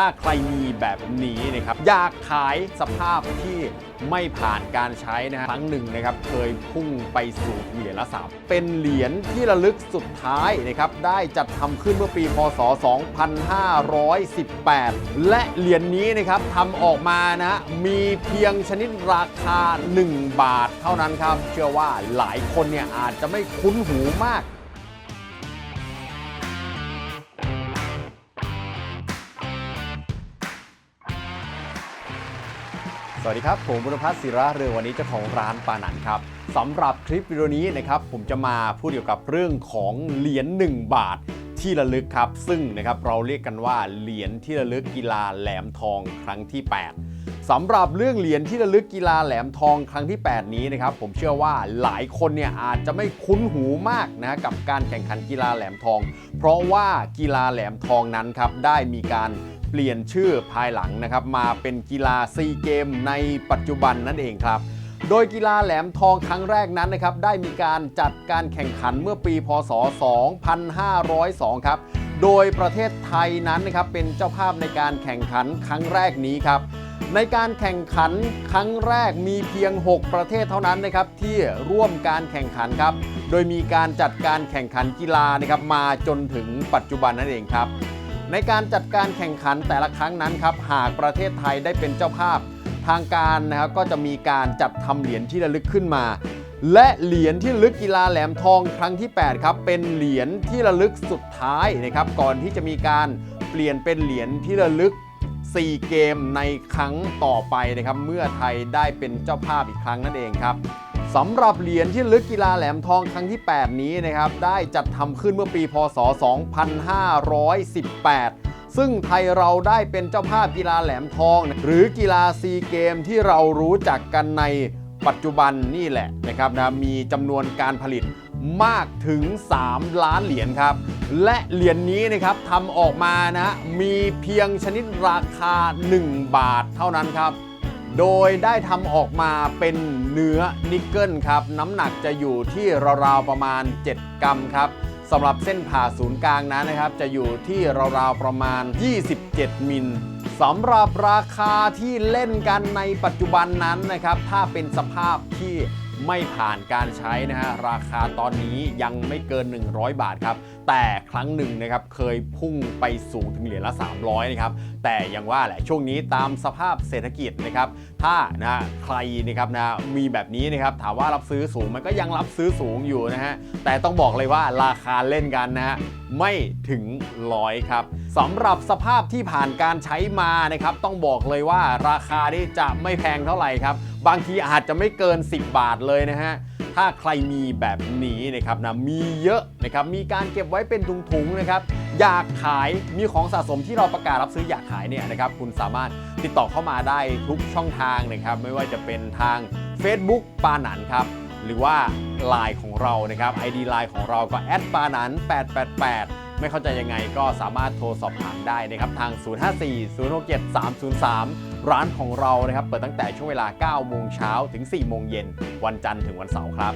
ถ้าใครมีแบบนี้นะครับอยากขายสภาพที่ไม่ผ่านการใช้นะฮะครั้งหนึ่งนะครับเคยพุ่งไปสู่เหรียญละสามเป็นเหรียญที่ระลึกสุดท้ายนะครับได้จัดทำขึ้นเมื่อปีพศ 2518 และเหรียญนี้นะครับทำออกมานะฮะมีเพียงชนิดราคา 1 บาทเท่านั้นครับ เชื่อว่าหลายคนเนี่ยอาจจะไม่คุ้นหูมาก สวัสดีครับ ผมบุรพัฒน์ศิระเรืองวันนี้เจ้าของร้านปานันครับสำหรับคลิปวิดีโอนี้นะครับผมจะมาพูดเกี่ยวกับเรื่องของเหรียญ1 บาทที่ระลึกครับ ซึ่งนะครับเราเรียกกันว่าเหรียญที่ระลึกกีฬาแหลมทองครั้งที่ 8สำหรับเรื่องเหรียญที่ระลึกกีฬาแหลมทองครั้งที่ 8 นี้นะครับผมเชื่อว่าหลายคนเนี่ยอาจจะไม่คุ้นหูมากนะกับการแข่งขันกีฬาแหลมทอง เพราะว่ากีฬาแหลมทองนั้นครับได้มีการ เปลี่ยนชื่อภายหลังนะครับมาเป็นกีฬาซีเกมในปัจจุบันนั่นเองครับโดยกีฬาแหลมทองครั้งแรกนั้นนะครับได้มีการจัดการแข่งขันเมื่อปีพศ 2502 ครับ โดยประเทศไทยนั้นนะครับเป็นเจ้าภาพในการแข่งขันครั้งแรกนี้ครับ ในการแข่งขันครั้งแรกมีเพียง 6 ประเทศเท่านั้นนะครับที่ร่วมการแข่งขันครับ โดยมีการจัดการแข่งขันกีฬานะครับมาจนถึงปัจจุบันนั่นเองครับ ในการจัดการแข่งขันแต่ละครั้งนั้นครับหากประเทศไทยได้เป็นเจ้าภาพ ทางการนะครับก็จะมีการจัดทำเหรียญที่ระลึกขึ้นมา และเหรียญที่ระลึกกีฬาแหลมทองครั้งที่ 8 ครับ เป็นเหรียญที่ระลึกสุดท้ายนะครับ ก่อนที่จะมีการเปลี่ยนเป็นเหรียญที่ระลึก 4 เกมในครั้งต่อไปนะครับ เมื่อไทยได้เป็นเจ้าภาพอีกครั้งนั่นเองครับ สำหรับเหรียญที่ลึกกีฬาแหลมทองครั้งที่ 8 นี้นะครับ ได้จัดทำขึ้นเมื่อปีพศ 2518 ซึ่งไทยเราได้เป็นเจ้าภาพกีฬาแหลมทอง หรือกีฬาซีเกมที่เรารู้จักกันในปัจจุบันนี่แหละนะครับนะมีจำนวนการผลิตมากถึง 3 ล้านเหรียญครับ และเหรียญนี้นะครับทำออกมานะมีเพียงชนิดราคา 1 บาทเท่านั้นครับ โดยได้ทำออกมาเป็นเนื้อนิกเกิลครับ น้ำหนักจะอยู่ที่ราวๆประมาณ 7 กรัมครับสำหรับเส้นผ่าศูนย์กลางนั้นนะครับ จะอยู่ที่ราวๆประมาณ 27 มิลสำหรับราคาที่เล่นกันในปัจจุบันนั้นนะครับ ถ้าเป็นสภาพที่ ไม่ผ่านการใช้นะฮะราคาตอนนี้ยังไม่เกิน 100 บาทครับ แต่ครั้งหนึ่งนะครับเคยพุ่งไปสูงถึงเหรียญละ 300นะครับแต่ยังว่าแหละช่วงนี้ตามสภาพเศรษฐกิจนะครับถ้านะใครนะครับนะมีแบบนี้นะครับถามว่ารับซื้อสูงมันก็ยังรับซื้อสูงอยู่นะฮะแต่ต้องบอกเลยว่าราคาเล่นกันนะฮะไม่ถึงร้อยครับสำหรับสภาพที่ผ่านการใช้มานะครับต้องบอกเลยว่าราคานี่จะไม่แพงเท่าไหร่ครับบางทีอาจจะไม่เกิน 10 บาทเลยนะฮะ ถ้าใครมีแบบนี้นะครับนะมีเยอะนะครับ มีการเก็บไว้เป็นถุงๆนะครับ อยากขายมีของสะสมที่เราประกาศรับซื้ออยากขายเนี่ยนะครับ คุณสามารถติดต่อเข้ามาได้ทุกช่องทางนะครับ ไม่ว่าจะเป็นทาง Facebook ปาหนันครับ หรือว่า Line ของเรานะครับ ID Line ของเราก็แอดปาหนัน888ไม่เข้าใจยังไงก็สามารถโทรสอบถามได้นะครับ ทาง 054 067 303 ร้านของเรานะครับเปิดตั้งแต่ช่วงเวลา 9 โมงเช้าถึง 4 โมงเย็น วันจันทร์ถึงวันเสาร์ครับ